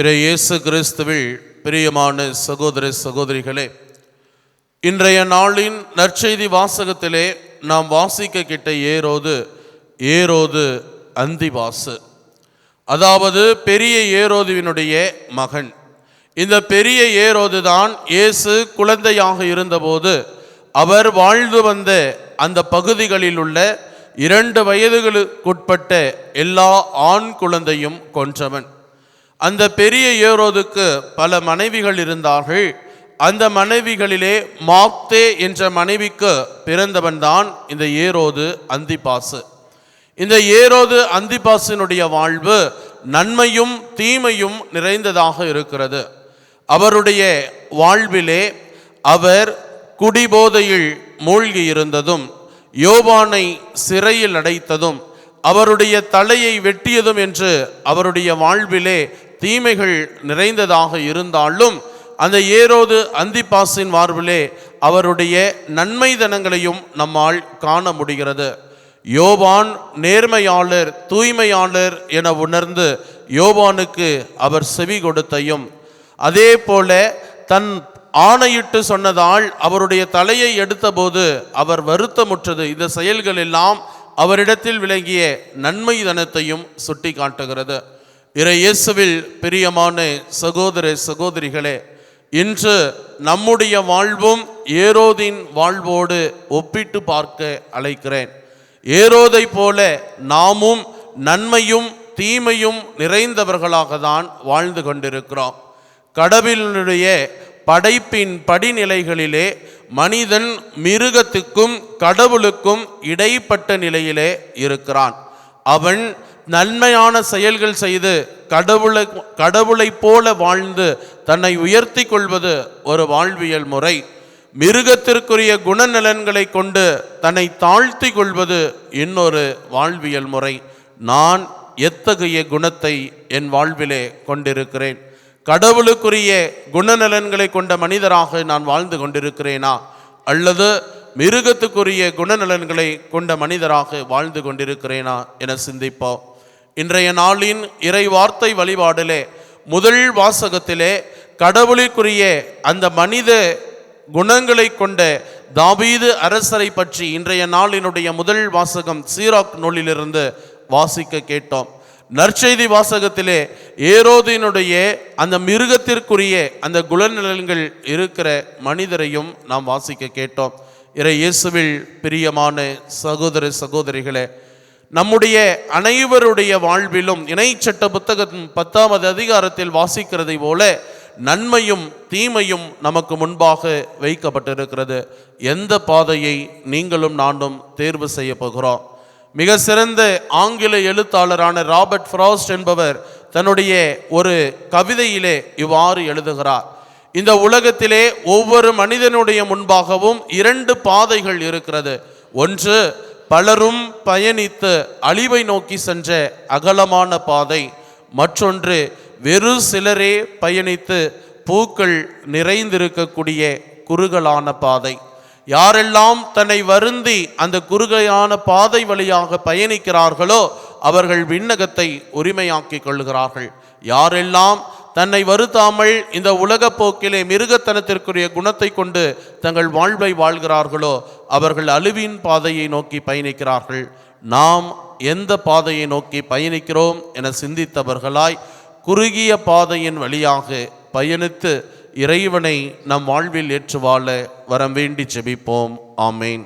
இறை இயேசு கிறிஸ்துவில் பிரியமான சகோதர சகோதரிகளே இன்றைய நாளின் நற்செய்தி வாசகத்திலே நாம் வாசிக்க கிட்ட ஏரோது ஏரோது அந்திவாசு. அதாவது பெரிய ஏரோதுவினுடைய மகன். இந்த பெரிய ஏரோது தான் இயேசு குழந்தையாக இருந்தபோது அவர் வாழ்ந்து வந்த அந்த பகுதிகளில் உள்ள இரண்டு வயதுகளுக்குட்பட்ட எல்லா ஆண் குழந்தையும் கொன்றவன். அந்த பெரிய ஏரோதுக்கு பல மனைவிகள் இருந்தார்கள். அந்த மனைவிகளிலே மாப்தே என்ற மனைவிக்கு பிறந்தவன்தான் இந்த ஏரோது அந்திபாசு. இந்த ஏரோது அந்திபாசினுடைய வாழ்வு நன்மையும் தீமையும் நிறைந்ததாக இருக்கிறது. அவருடைய வாழ்விலே அவர் குடிபோதையில் மூழ்கி இருந்ததும் யோவானை சிறையில் அடைத்ததும் அவருடைய தலையை வெட்டியதும் என்று அவருடைய வாழ்விலே தீமைகள் நிறைந்ததாக இருந்தாலும் அந்த ஏரோது அந்திபாசின் மார்பிலே அவருடைய நன்மை தனங்களையும் நம்மால் காண முடிகிறது. யோவான் நேர்மையாளர் தூய்மையாளர் என உணர்ந்து யோவானுக்கு அவர் செவி கொடுத்தையும். அதே போல தன் ஆணையிட்டு சொன்னதால் அவருடைய தலையை எடுத்தபோது அவர் வருத்தமுற்றது. இந்த செயல்கள் எல்லாம் அவரிடத்தில் விளங்கிய நன்மை தனத்தையும் சுட்டி காட்டுகிறது இறை இயேசுவில் பிரியமான சகோதர சகோதரிகளே இன்று நம்முடைய வாழ்வும் ஏரோதின் வாழ்வோடு ஒப்பிட்டு பார்க்க அழைக்கிறேன். ஏரோதை போல நாமும் நன்மையும் தீமையும் நிறைந்தவர்களாக தான் வாழ்ந்து கொண்டிருக்கிறோம். கடவுளினுடைய படைப்பின் படிநிலைகளிலே மனிதன் மிருகத்துக்கும் கடவுளுக்கும் இடைப்பட்ட நிலையிலே இருக்கிறான். அவன் நன்மையான செயல்கள் செய்து கடவுளை கடவுளைப் போல வாழ்ந்து தன்னை உயர்த்தி கொள்வது ஒரு வாழ்வியல் முறை. மிருகத்திற்குரிய குணநலன்களை கொண்டு தன்னை தாழ்த்தி கொள்வது இன்னொரு வாழ்வியல் முறை. நான் எத்தகைய குணத்தை என் வாழ்விலே கொண்டிருக்கிறேன்? கடவுளுக்குரிய குணநலன்களை கொண்ட மனிதராக நான் வாழ்ந்து கொண்டிருக்கிறேனா? அல்லது மிருகத்துக்குரிய குணநலன்களை கொண்ட மனிதராக வாழ்ந்து கொண்டிருக்கிறேனா? என சிந்திப்போம். இன்றைய நாளின் இறை வார்த்தை வழிபாடிலே முதல் வாசகத்திலே கடவுளுக்குரிய அந்த மனித குணங்களை கொண்ட தாவீது அரசரை பற்றி இன்றைய நாளினுடைய முதல் வாசகம் சீராக் நூலிலிருந்து வாசிக்க கேட்டோம். நற்செய்தி வாசகத்திலே ஏரோதினுடைய அந்த மிருகத்திற்குரிய அந்த குணநலன்கள் இருக்கிற மனிதரையும் நாம் வாசிக்க கேட்டோம். இறை இயேசுவில் பிரியமான சகோதர சகோதரிகளே நம்முடைய அனைவருடைய வாழ்விலும் இணைச்சட்ட புத்தகத்தின் பத்தாவது அதிகாரத்தில் வாசிக்கிறதை போல நன்மையும் தீமையும் நமக்கு முன்பாக வைக்கப்பட்டிருக்கிறது. எந்த பாதையை நீங்களும் நானும் தேர்வு செய்ய போகிறோம்? மிக சிறந்த ஆங்கில எழுத்தாளரான ராபர்ட் ஃப்ராஸ்ட் என்பவர் தன்னுடைய ஒரு கவிதையிலே இவ்வாறு எழுதுகிறார். இந்த உலகத்திலே ஒவ்வொரு மனிதனுடைய முன்பாகவும் இரண்டு பாதைகள் இருக்கிறது. ஒன்று பலரும் பயணித்து அழிவை நோக்கி சென்ற அகலமான பாதை. மற்றொன்று வெறு சிலரே பயணித்து பூக்கள் நிறைந்திருக்கக்கூடிய குறுகலான பாதை. யாரெல்லாம் தன்னை வருந்தி அந்த குறுகையான பாதை வழியாக பயணிக்கிறார்களோ அவர்கள் விண்ணகத்தை உரிமையாக்கிக் கொள்கிறார்கள் யாரெல்லாம் தன்னை வருத்தாமல் இந்த உலகப் போக்கிலே மிருகத்தனத்திற்குரிய குணத்தை கொண்டு தங்கள் வாழ்வை வாழ்கிறார்களோ அவர்கள் அழிவின் பாதையை நோக்கி பயணிக்கிறார்கள். நாம் எந்த பாதையை நோக்கி பயணிக்கிறோம் என சிந்தித்தவர்களாய் குறுகிய பாதையின் வழியாக பயணித்து இறைவனை நம் வாழ்வில் ஏற்று வாழ வரம் வேண்டி செபிப்போம் ஆமேன்.